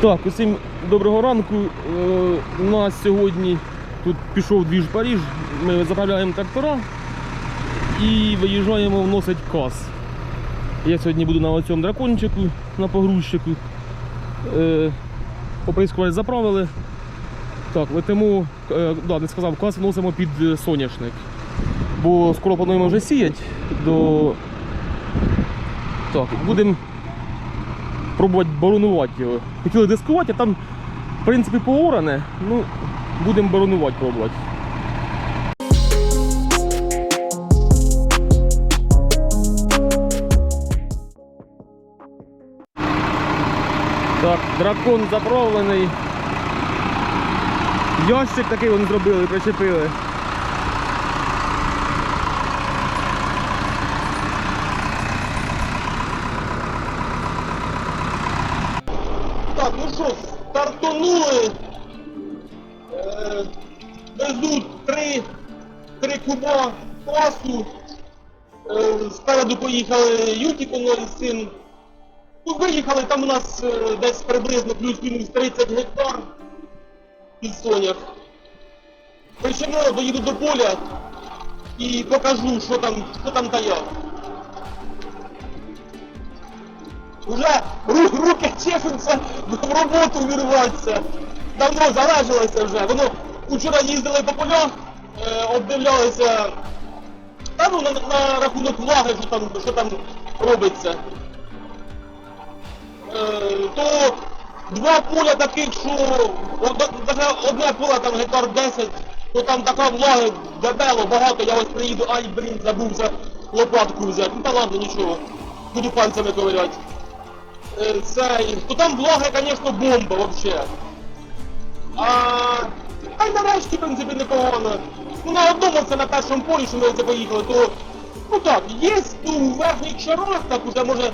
Так, усім доброго ранку. Е, У нас сьогодні тут пішов двіж Паріж. Ми заправляємо трактора і виїжджаємо вносить каз. Я сьогодні буду на цьому дракончику, на погрузчику. Е, Оприскувач заправили. Так, летимо, е, да, не сказав, каз вносимо під соняшник. Бо скоро плануємо вже сіяти до. Так, будемо пробувати боронувати його. Хотіли дискувати, а там, в принципі, пооране. Ну, будемо боронувати пробувати. Так, дракон заправлений. Ящик такий вони зробили, причепили. Ютіко із син. Ну, виїхали, там у нас е, десь приблизно плюс-мінус 30 гектар під сонях. Причому доїду до поля і покажу, що там, що там та як. Уже ру- руки чешуться в роботу вірватися. Давно заражилося вже. Воно вчора їздили по полях, е, обдивлялися. Та ну на, на рахунок влаги, що там, що там робиться. Е, то два поля таких, що одне поле там гектар 10, то там така влага дебело, багато, я ось приїду, ай, блін, забувся лопатку взяти. Ну та ладно, нічого. Буду пальцями ковиряти. Е, цей, то там влага, звісно, бомба вообще. А та й нарешті, в принципі, непогано. Ну на одному це на першому полі, що ми це поїхали, то ну так, є ну, в верхніх шарах, так уже може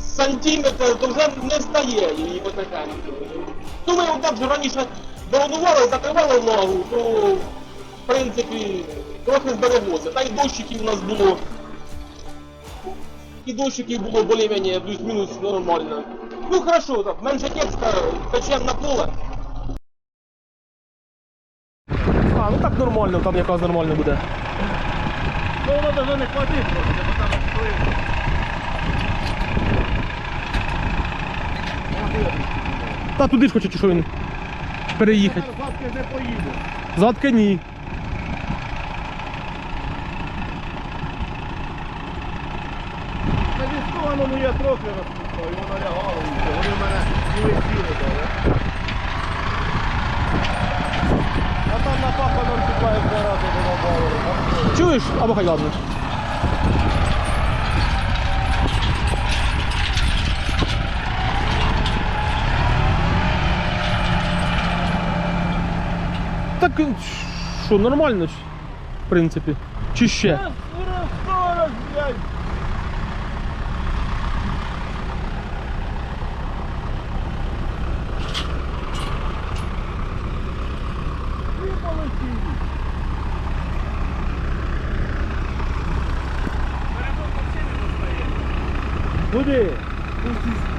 сантиметр, то вже не стає її потихеньку. Ну ми отак же раніше доонували, закривали влагу, то в принципі трохи збереглося. Та й дощиків у нас було. І дощиків було більш-менш плюс-мінус нормально. Ну хорошо, так, менше текста, печем на поле. Нормально, там якраз нормально буде. Ну воно даже не хватить просто, бо там вплив. Та туди ж хоче, чи що він переїхати. Завтра не поїде. Задка ні. На військованому я трохи розпускав, і воно лягало, вони мене і висіли дали. А там на паханом чекає два рази добавили. и Або хай ладно. Так е, що, нормально в принципі. Чи ще? Скоро, блядь! І полетіли. Куди?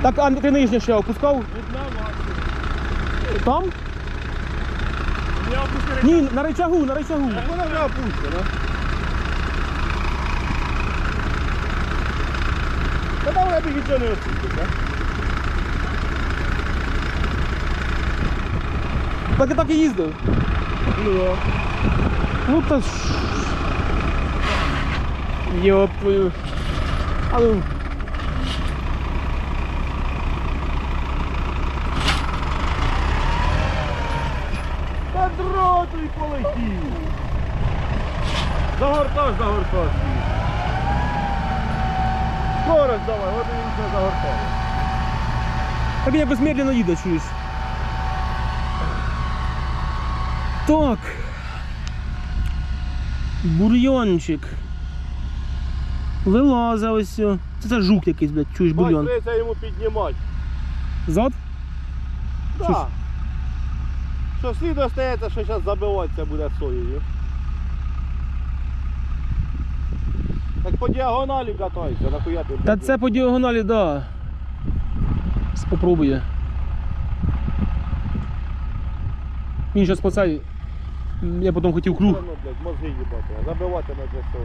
Так, а ти нижнє ще опускав? Одна максимум. Там? Я опустив. Ні, на рычагу, на рычагу. Вона вже опущена. Та там я б нічого не опустив, Так і так і їздив. Ну, Ну та ж. Йоп твою ну. Та полетів. Загорташ, загорташ. Скорость давай, от він все загортав. Так якось медленно їде, чуєш. Так. Бур'йончик. Вилаза ось. Це, це жук якийсь, блядь, чуєш бур'йон. Бачиться йому піднімати. Зад? Ж? Що слід остається, що зараз забиватися буде соєю. Так по діагоналі катайся, нахуя ти. Та це по діагоналі, да. Спробує. Він зараз по цей. Я потім хотів круг. Воно, блядь, мозги їбати, а забивати на ЗСО.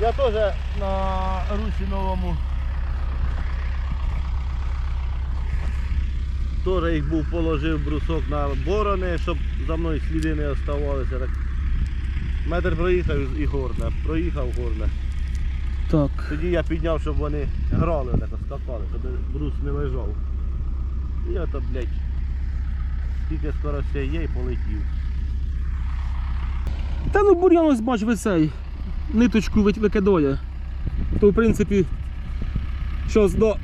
Я теж на русі новому. Теж їх був положив брусок на борони, щоб за мною сліди не оставалися. Так метр проїхав і горне. Проїхав горне. Так. Тоді я підняв, щоб вони грали, так скакали, щоб брус не лежав. І ото, блядь, скільки скоростей є і полетів. Та ну бур'ян ось бач ви цей. Ниточку викидає. То в принципі. Щас да,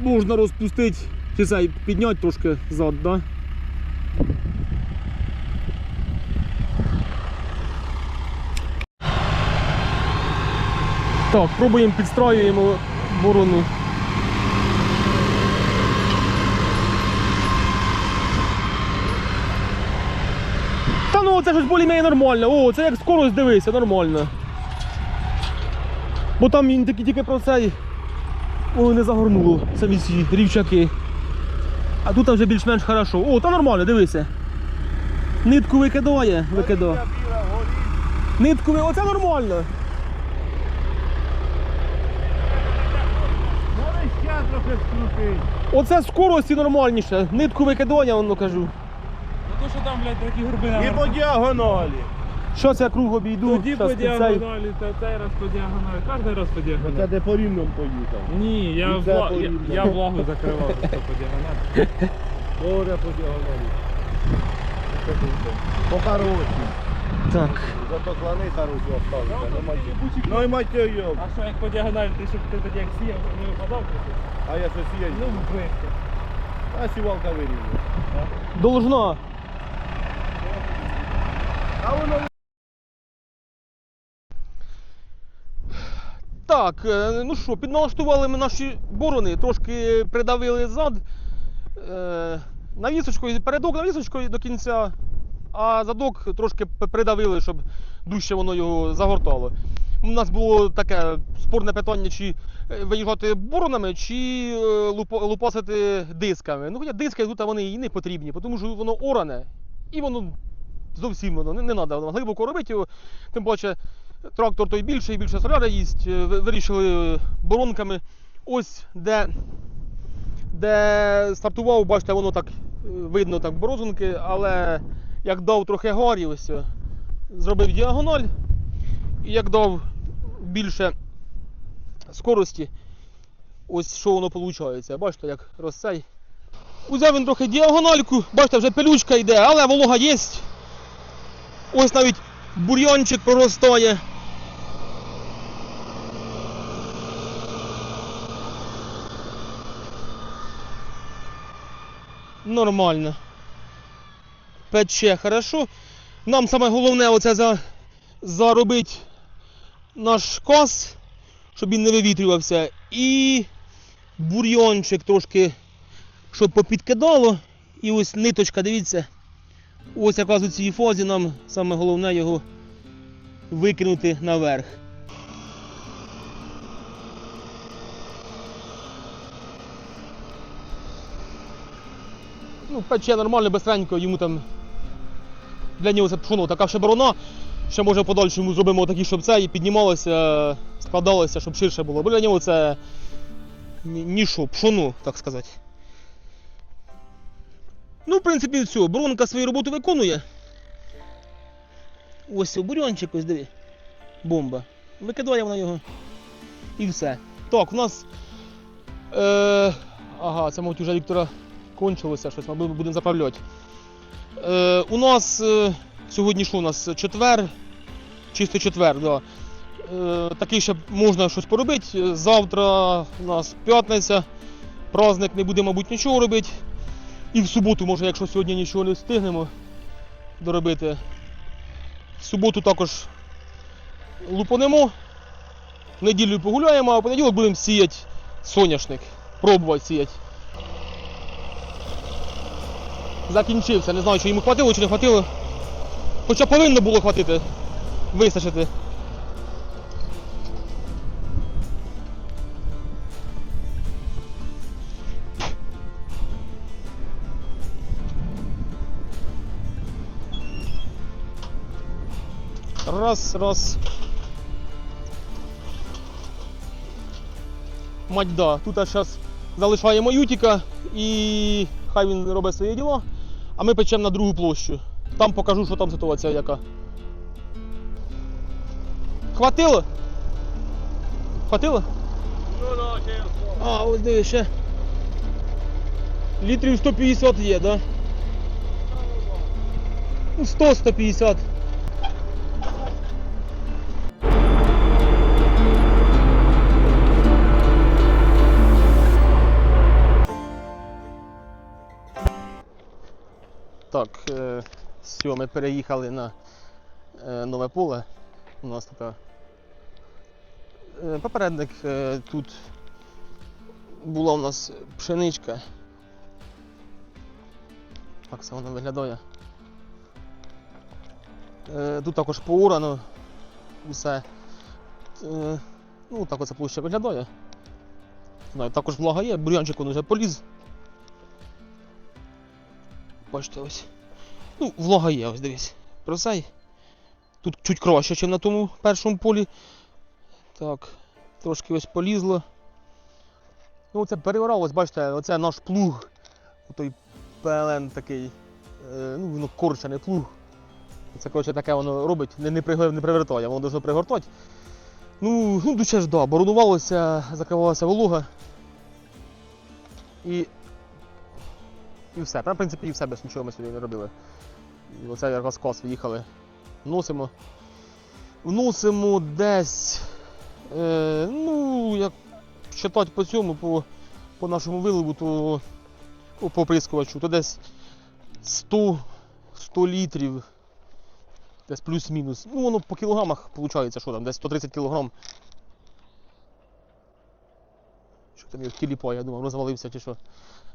можна розпустити. Чи цей підняти трошки зад, да? Так, пробуємо підстраюємо борону. Та ну це щось більш-менш нормально. О, це як скорость дивися, нормально. Бо там він таки тільки про цей. Ой, не загорнуло самі ці рівчаки. А тут вже більш-менш хорошо. О, та нормально, дивися. Нитку викидає, викидає. Нитку ви... Оце нормально. Оце скорості нормальніше. Нитку викидання, воно кажу. Ну то, що там, блядь, такі горби І по діагоналі. Що це круг обійду? Тоді щас по діагоналі, та цей раз по діагоналі, кожен раз по Це діагоналі. де по рівному поїхав. Ні, я, І це вла... я, порівняно. я влагу закривав просто по діагоналі. Горе по діагоналі. Це круто. По хороші. Так. Зато клани хороші оставлюся. Ну, мать- Ну і мать його. А що як по діагоналі, ти щоб ти тоді як сіяв, то не випадав трохи? А я є. Ну, близько. А сівалка вирівняла. Должна. А воно Так, е, ну що, підналаштували ми наші борони, трошки придавили зад. Е, навісочкою, передок навісочкою до кінця, а задок трошки придавили, щоб дужче воно його загортало. У нас було таке спорне питання, чи е, виїжджати боронами, чи лупасити дисками. Ну, хоча диски тут вони і не потрібні, тому що воно оране і воно зовсім воно не, не треба глибоко робити його. Тим паче трактор той більший, і більше соляри їсть. е, Вирішили боронками. Ось де, де стартував, бачите, воно так е, видно так борозунки, але як дав трохи гарі, ось е, зробив діагональ. І як дав більше скорості, ось що воно виходить. Бачите, як розцей. Узяв він трохи діагональку, бачите, вже пилючка йде, але волога є. Ось навіть бур'янчик проростає. Нормально. Пече хорошо. Нам саме головне оце за, заробити наш кос, щоб він не вивітрювався. І бур'йончик трошки, щоб попідкидало. І ось ниточка, дивіться. Ось якраз у цій фазі нам саме головне його викинути наверх. Ну, пече нормально, бистренько, йому там для нього це пшоно така ще борона. Ще може в подальшому зробимо такі, щоб це і піднімалося, складалося, щоб ширше було. Бо для нього це ні- ніщо, пшоно, так сказати. Ну, в принципі, все, Бронка свою роботу виконує. Ось бурьончик, ось диви. Бомба. Викидає вона його. І все. Так, у нас. Е, ага, це, мабуть, вже Віктора кончилося щось, мабуть, будемо заправляти. Е, у нас е, сьогодні що у нас? Четвер. Чисто четвер, да. Е, такий ще можна щось поробити. Завтра у нас п'ятниця. Праздник не буде, мабуть, нічого робити. І в суботу, може, якщо сьогодні нічого не встигнемо доробити. В суботу також лупанемо. В неділю погуляємо, а в понеділок будемо сіяти соняшник. Пробувати сіяти закінчився. Не знаю, чи йому хватило, чи не хватило. Хоча повинно було хватити. Вистачити. Раз, раз. Мать да. Тут зараз залишаємо ютіка і хай він робить своє діло а ми печемо на другу площу. Там покажу, що там ситуація яка. Хватило? Хватило? Ну, да, ще А, ось диви ще. Літрів 150 є, да? Ну, 100-150. Так, все, ми переїхали на е, нове поле. У нас така. Е, попередник е, тут була у нас пшеничка. Так це вона виглядає. Тут також поурано усе. Ну, так оця площа виглядає. Знаю, також влага є, бур'янчик він вже поліз. Бачите ось. Ну, влага є, ось дивись. Про цей. Тут чуть краще, ніж на тому першому полі. Так, трошки ось полізло. Ну, це переоралось, бачите, оце наш плуг. Той ПЛН такий. Е, ну, воно корчений плуг. Це коротше таке воно робить, не, не, не привертає, воно дуже пригортать. Ну, ну дуже ж да, боронувалося, закривалася волога. І. І все. Та, в принципі, і все без нічого ми сьогодні не робили. І оце якраз клас виїхали. Вносимо. Вносимо десь. Е, ну, як читати по цьому, по, по нашому виливу, то по оприскувачу, то десь 100, 100 літрів. Десь плюс-мінус. Ну, воно по кілограмах виходить, що там, десь 130 кілограм. Що там його тіліпає, я думав, розвалився чи що.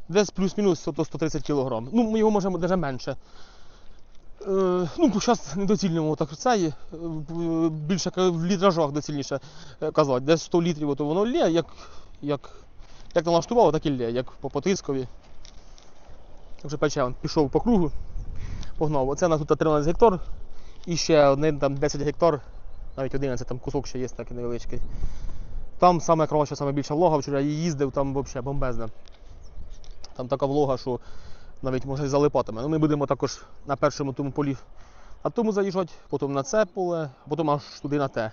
Десь плюс-мінус 130 кілограм. Ну, ми його можемо навіть менше. Е, ну, зараз недоцільно так це. Е, Більше в літражах доцільніше е, казати. Десь 100 літрів, то воно лє, як, як, як налаштувало, так і лє, як по потискові. Вже пече, пішов по кругу, погнав. Оце у нас тут 13 гектар. І ще один там 10 гектар, навіть 11, там кусок ще є такий невеличкий. Там саме краще, саме більша влога, вчора я їздив, там взагалі бомбезна. Там така влога, що навіть може залипатиме. Ну, ми будемо також на першому тому полі на тому заїжджати, потім на це поле, потім аж туди на те.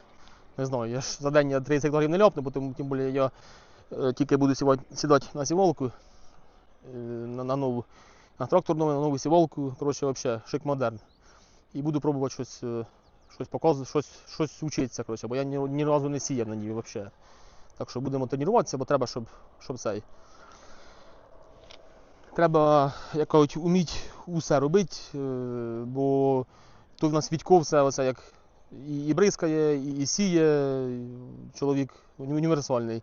Не знаю, я ж за день я 30 гектарів не ляпну, бо тим, більше я е, тільки буду сідати на сівалку е, на, на нову, на трактор новий, на нову сівалку, коротше, взагалі, шик модерн. І буду пробувати щось, е, щось показувати, щось, щось вчитися, коротше, бо я ні, ні разу не сіяв на ній взагалі. Так що будемо тренуватися, бо треба, щоб, щоб цей. Треба як кажуть, вміти усе робити, е, бо то в нас Відько все оце як і, бризкає, і, сіє, чоловік універсальний.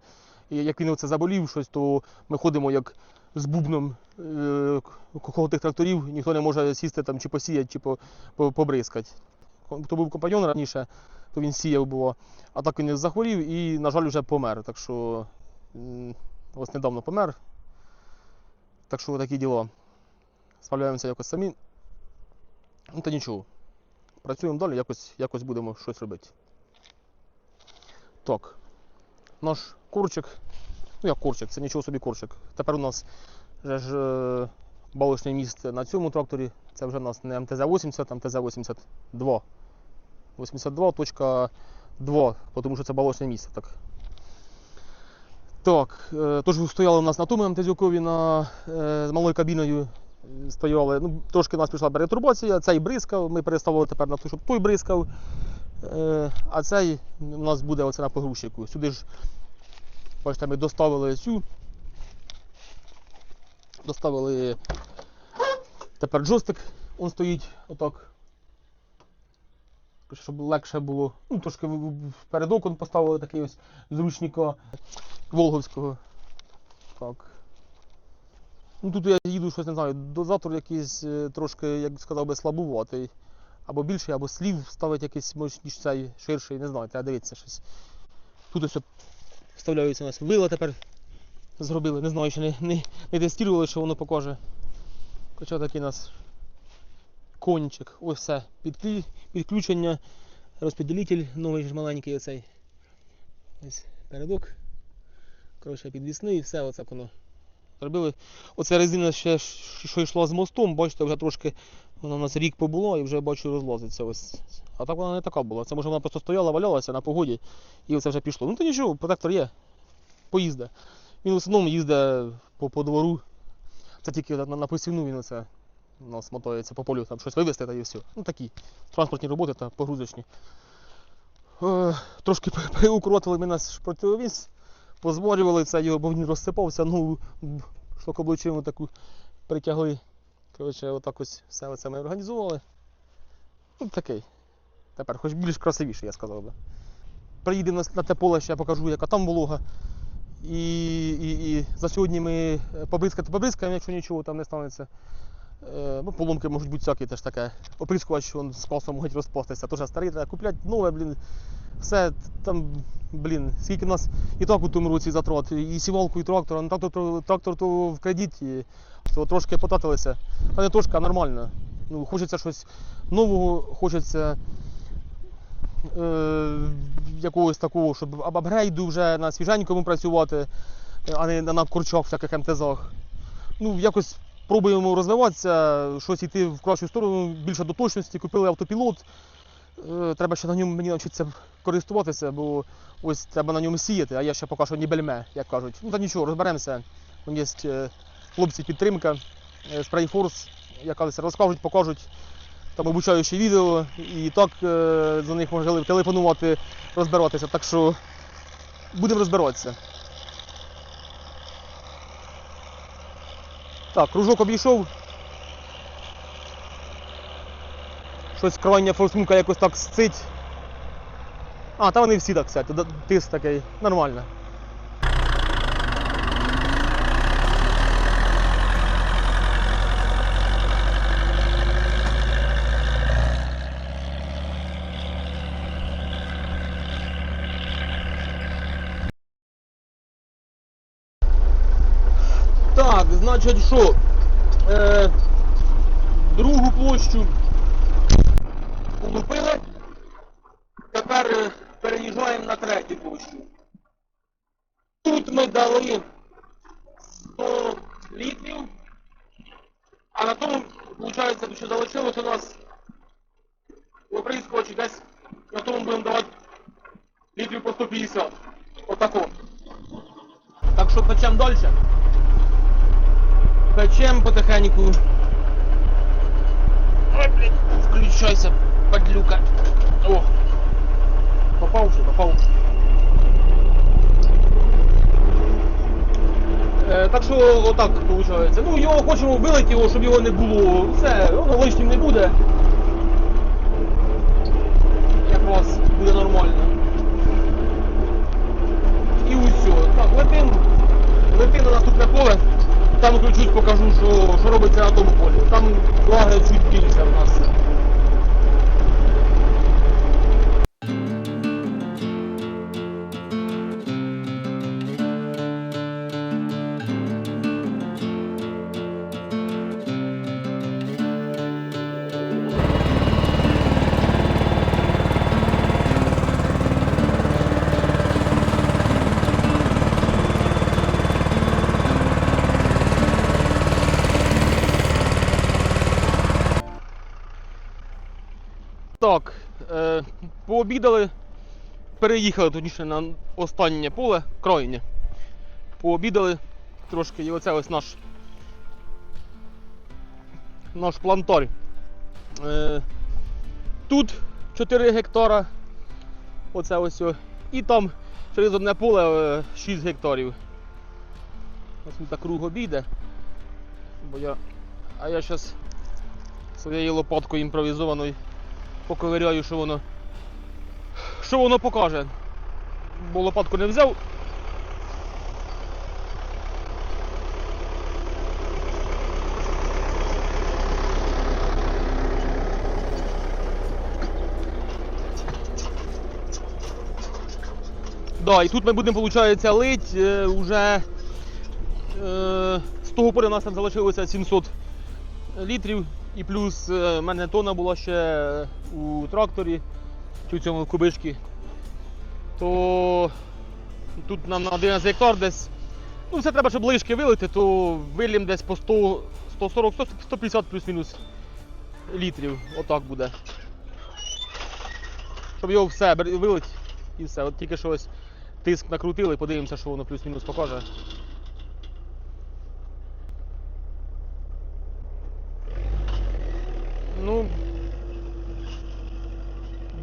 І як він оце заболів щось, то ми ходимо як з бубном е, коло тих тракторів, ніхто не може сісти там чи посіяти, чи по, по, побризкати. Хто був компаньон раніше, то він сіяв було, а так він захворів і, на жаль, вже помер. Так що ось недавно помер. Так що такі діла. Справляємося якось самі. Ну та нічого. Працюємо далі, якось, якось будемо щось робити. Так. Наш курчик. Ну як курчик, це нічого собі курчик. Тепер у нас вже ж е, балочне місце на цьому тракторі. Це вже у нас не МТЗ-80, а МТЗ-82. 82.2, тому що це балочне місце. Так. Так, е, тож стояли у нас на тому МТЗюкові на, з малою кабіною. е, Стояли. Ну, трошки у нас пішла перетурбація, цей бризкав, ми переставили тепер на ту, щоб той бризкав. А цей у нас буде оце на погрузчику. Сюди ж, бачите, ми доставили цю. Доставили тепер джойстик, він стоїть отак. Щоб легше було. Ну, трошки в- окон поставили такий ось зручника. Волговського. Так. Ну тут я їду щось не знаю, дозатор якийсь е, трошки, як сказав би, слабуватий. Або більший, або слів ставить якийсь може, ніж цей ширший, не знаю, треба дивитися щось. Тут ось вставляються у нас вила тепер зробили, не знаю, ще не, не, не тестували, що воно покаже. Хоча такий нас кончик. Ось все. Підключення розподілитель новий ж маленький оцей. Ось передок. Коротше, підвісний, все оце воно. Зробили. Оце резина ще що йшла з мостом, бачите, вже трошки вона у нас рік побула і вже бачу розлазиться. Ось. А так вона не така була. Це може вона просто стояла, валялася на погоді і оце вже пішло. Ну то нічого, протектор є. Поїзде. Він в основному їздить по, по двору. Це тільки на, на посівну він оце у нас мотається по полю, там щось вивезти та і все. Ну такі транспортні роботи та погрузочні. Е, трошки приукротили ми наш противовіз, це його, бо він розсипався, ну шлокоблучину таку притягли. Коротше, отак ось все це ми організували. Ну, такий. Тепер хоч більш красивіше, я сказав би. Приїдемо на те поле, ще я покажу, яка там волога. І, і, і за сьогодні ми побризкати побризкаємо, якщо нічого там не станеться. Е, ну, поломки можуть бути всякі теж таке. Оприскувач он з класом можуть розпастися. Теж старий треба купляти нове, блін. Все там, блін, скільки нас і так у тому році затрат, і сівалку, і трактора. Ну, трактор, трактор то в кредит, і то трошки потратилися. Та не трошки, а нормально. Ну, хочеться щось нового, хочеться е, якогось такого, щоб апгрейду вже на свіженькому працювати, а не на курчах всяких МТЗах. Ну, якось пробуємо розвиватися, щось йти в кращу сторону, більше до точності, купили автопілот. Е, Треба ще на ньому мені навчитися користуватися, бо ось треба на ньому сіяти, а я ще поки що не бельме, як кажуть. Ну та нічого, розберемося. Там є е, хлопці підтримка, Sprayforce, яка десь розкажуть, покажуть там обучаючі відео, і так е, за них можна телефонувати, розбиратися. Так що будемо розбиратися. Так, кружок обійшов. Щось крайня форсунка якось так сцить. А, та вони всі так туди тиск такий, нормально. Так, значить що? Е, другу площу улупили. Тепер е, переїжджаємо на третю площу. Тут ми дали 100 літрів, а на тому, виходить, що залишилось у нас оприскувач десь на тому будемо давати літрів по 150. Отако. Так що печемо далі. Печем потихеньку. Ой, блядь, включайся, подлюка. О! Попав вже, попав. Е, так що отак виходить. Ну його хочемо вилити його, щоб його не було. Все, воно лишнім не буде. Якраз буде нормально. І усьо. Так, летим. Летим на наступне поле. Там включусь, покажу, що робиться на тому полі. Там влаги чуть більше в нас. Пообідали, переїхали точніше на останнє поле, крайнє. Пообідали трошки, і оце ось наш наш плантар. Е, тут 4 гектара, оце ось, і там через одне поле е, 6 гектарів. Ось він так круг обійде. Бо я, а я зараз своєю лопаткою імпровізованою поковиряю, що воно. Що воно покаже. Бо лопатку не взяв. Да, і тут ми будемо, виходить, лить е, уже е, з того поля у нас там залишилося 700 літрів і плюс е, в мене тона була ще у тракторі чи цьому кубишки, то тут нам на 11 гектар десь. Ну, все треба, щоб лишки вилити, то вилім десь по 100, 140, 150 плюс-мінус літрів. Отак буде. Щоб його все вилить і все. От тільки що ось тиск накрутили, подивимося, що воно плюс-мінус покаже. Ну.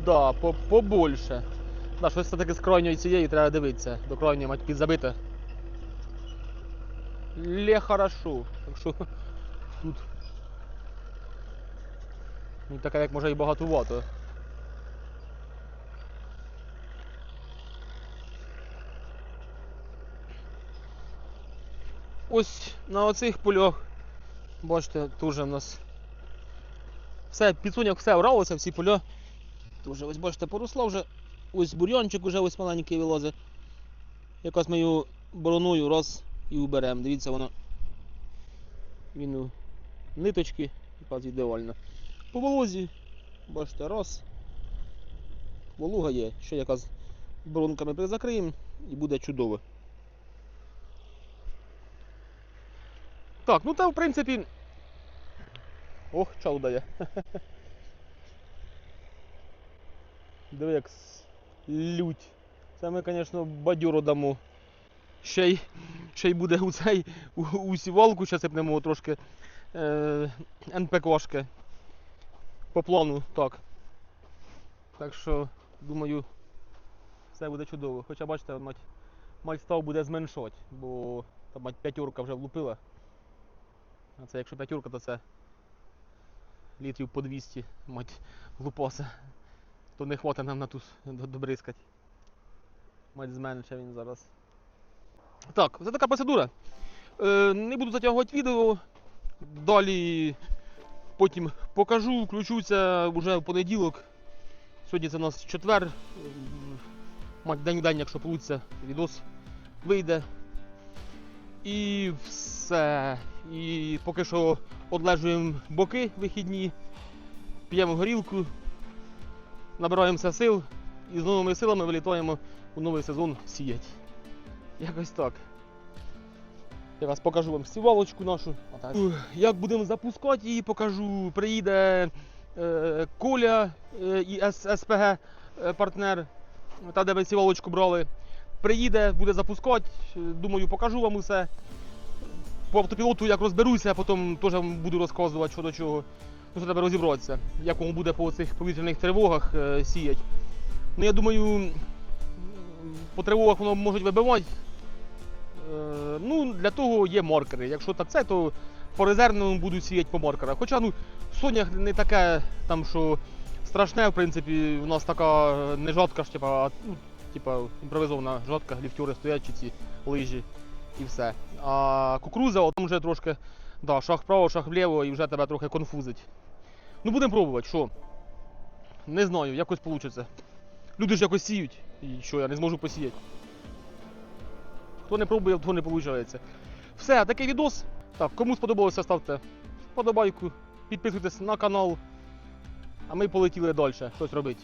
Да, по, побольше. Да, щось все-таки з крайньої цієї треба дивитися. До крайньої мать підзабити. Ле хорошо. Так що тут. Ну, така як може і багатувато. Ось на оцих полях, бачите, теж у нас все, підсуняк все оралося, всі поля. Дуже ось бачите, поросло вже. Ось бур'янчик уже ось маленький вилазить. Якось ми його бороною раз і уберемо. Дивіться, воно. Він у ниточки, якраз ідеально. По волозі, бачите, раз. Волуга є, ще якраз боронками призакриємо і буде чудово. Так, ну та в принципі. Ох, чал дає. Диви, як лють. Це ми, звісно, бадьору дамо. Ще й, ще й буде у цей у, у сівалку, ще сипнемо трошки е, НПКшки. По плану, так. Так що, думаю, все буде чудово. Хоча бачите, мать, мать став буде зменшувати, бо там мать п'ятерка вже влупила. А це якщо п'ятерка, то це літрів по 200, мать лупаса. То не хватить нам на ту добризкать. Мать зменше він зараз. Так, це така процедура. Е, не буду затягувати відео. Далі потім покажу, включуся вже в понеділок. Сьогодні це у нас четвер. Мать день в день, якщо вийде, відос вийде. І все. І поки що одлежуємо боки вихідні, п'ємо горілку, набираємося сил і з новими силами вилітаємо у новий сезон сіять. Якось так. Я вас покажу вам сівалочку нашу. Як будемо запускати її, покажу. Приїде е, Коля е, і С- СПГ е, партнер, та де ми сівалочку брали. Приїде, буде запускати. Е, Думаю, покажу вам усе. По автопілоту як розберуся, а потім теж вам буду розказувати, що до чого. Що треба розібратися, як воно буде по цих повітряних тривогах е, сіять. Ну, я думаю, по тривогах воно можуть вибивати. Е, ну, для того є маркери. Якщо так це, то по резервному будуть сіяти по маркерах. Хоча ну, Сонях не таке, там, що страшне, в принципі, у нас така е, не жатка ж, типа, ну, типа, імпровізована жатка, ліфтюри стоять чи ці лижі і все. А кукуруза, там вже трошки да, шаг вправо, шаг вліво і вже тебе трохи конфузить. Ну будемо пробувати, що? Не знаю, якось вийде. Люди ж якось сіють. І що, я не зможу посіяти. Хто не пробує, того не виходить. Все, такий відос. Так, кому сподобалося, ставте вподобайку, підписуйтесь на канал. А ми полетіли далі щось робити.